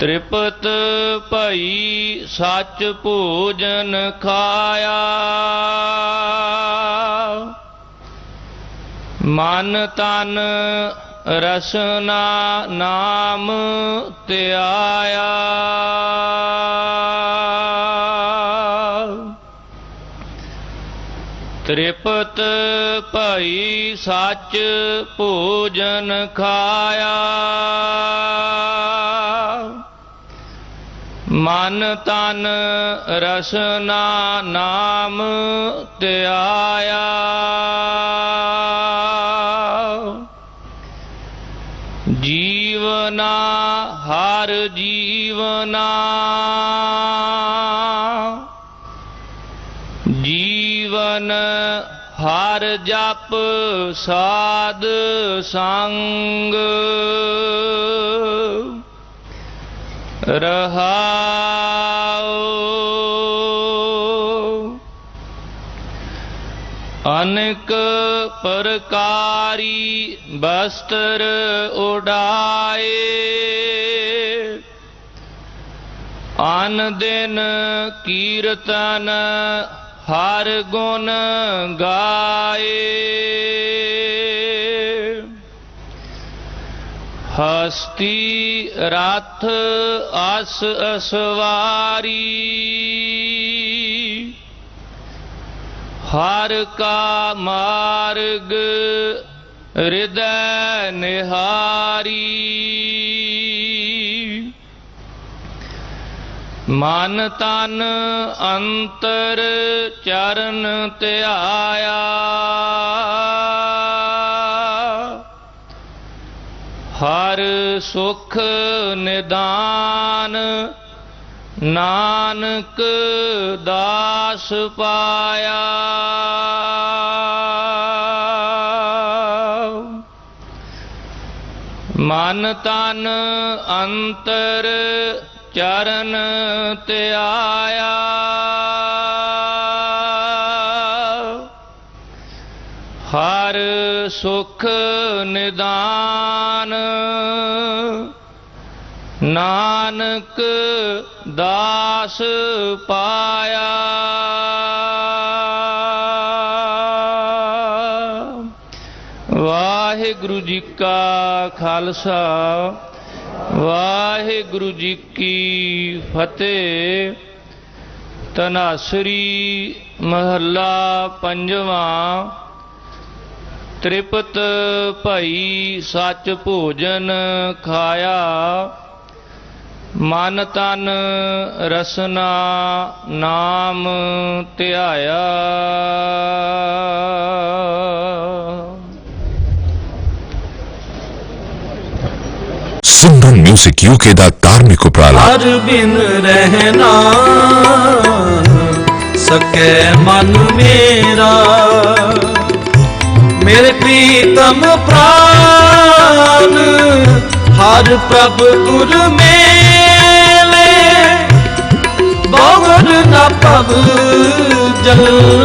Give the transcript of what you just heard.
ਤ੍ਰਿਪਤ ਭਈ ਸੱਚ ਭੋਜਨ ਖਾਇਆ। ਮਨ ਤਨ ਰਸਨਾ ਨਾਮ ਧਿਆਇਆ। ਤ੍ਰਿਪਤ ਭਈ ਸੱਚ ਭੋਜਨ ਖਾਇਆ। ਮਨ ਤਨ ਰਸਨਾ ਨਾਮ ਧਿਆਇਆ। ਜੀਵਨਾ ਹਰ ਜੀਵਨਾ। ਜੀਵਨ ਹਰ ਜਪ ਸਾਧ ਸੰਗ। ਰਹਾਉ ਅਨਕ ਪ੍ਰਕਾਰੀ ਬਸਤਰ ਉਡਾਏ। ਅਨ ਦਿਨ ਕੀਰਤਨ ਹਰ ਗੁਣ ਗਾਏ। ਹਸਤੀ ਰਥ ਅਸ ਅਸਵਾਰੀ। ਹਰ ਕਾ ਮਾਰਗ ਹਿਰਦੈ ਨਿਹਾਰੀ। ਮਨ ਤਨ ਅੰਤਰ ਚਰਨ ਧਿਆਇਆ। ਹਰ ਸੁਖ ਨਿਦਾਨ ਨਾਨਕ ਦਾਸ ਪਾਇਆ। ਮਨ ਤਨ ਅੰਤਰ ਚਰਨ ਧਿਆਇਆ ਹਰ ਸੁਖ ਨਿਦਾਨ, ਨਾਨਕ ਦਾਸ ਪਾਇਆ। ਵਾਹਿਗੁਰੂ ਜੀ ਕਾ ਖਾਲਸਾ, ਵਾਹਿਗੁਰੂ ਜੀ ਕੀ ਫਤਿਹ। ਤਨਾਸਰੀ ਮਹੱਲਾ ਪੰਜਵਾਂ ਤ੍ਰਿਪਤ ਭਈ ਸੱਚ ਭੋਜਨ ਖਾਇਆ ਮਨ ਤਨ ਰਸਨਾ ਨਾਮ ਧਿਆਇਆ। ਸਿੰਧਨ ਮਿਊਜ਼ਿਕ ਯੂਕੇ ਦਾ ਧਾਰਮਿਕ ਉਪਰਾਲਾ। ਹਰ ਬਿਨ ਰਹਿਣਾ ਸਕੈ ਮਨ ਮੇਰਾ। ਮੇਰੇ ਪ੍ਰੀਤਮ ਪ੍ਰਾਨ ਹਰ ਪ੍ਰਭ ਗੁਰ ਮੇਲੇ ਬਹੁਰ ਨਾ ਪਵ ਜਲ